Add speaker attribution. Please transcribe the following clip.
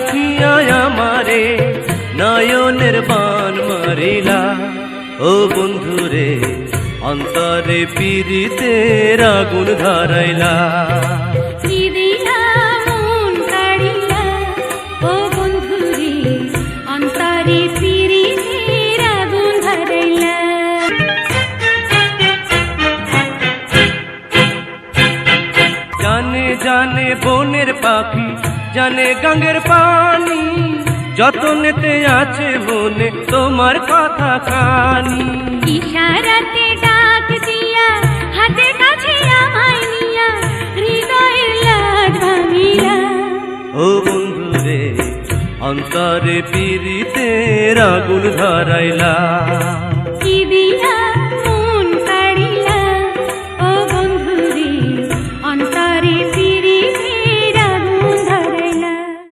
Speaker 1: রাখিয়া আমারে
Speaker 2: নয়নের বান মারিলা। ও বন্ধুরে অন্তরে পিরিতে আগুন ধরাইলা।
Speaker 1: জানে বনের পাখি জানে গঙ্গের পানি যতনেতে আছে মনে তোমার কথা খানি
Speaker 2: ইশারাতে ডাক দিয়া হাতে কাছে আমায় নিয়া হৃদয়ের
Speaker 1: ও বন্ধুরে অন্তরে পীড়িতের আগুন ধরাইলা।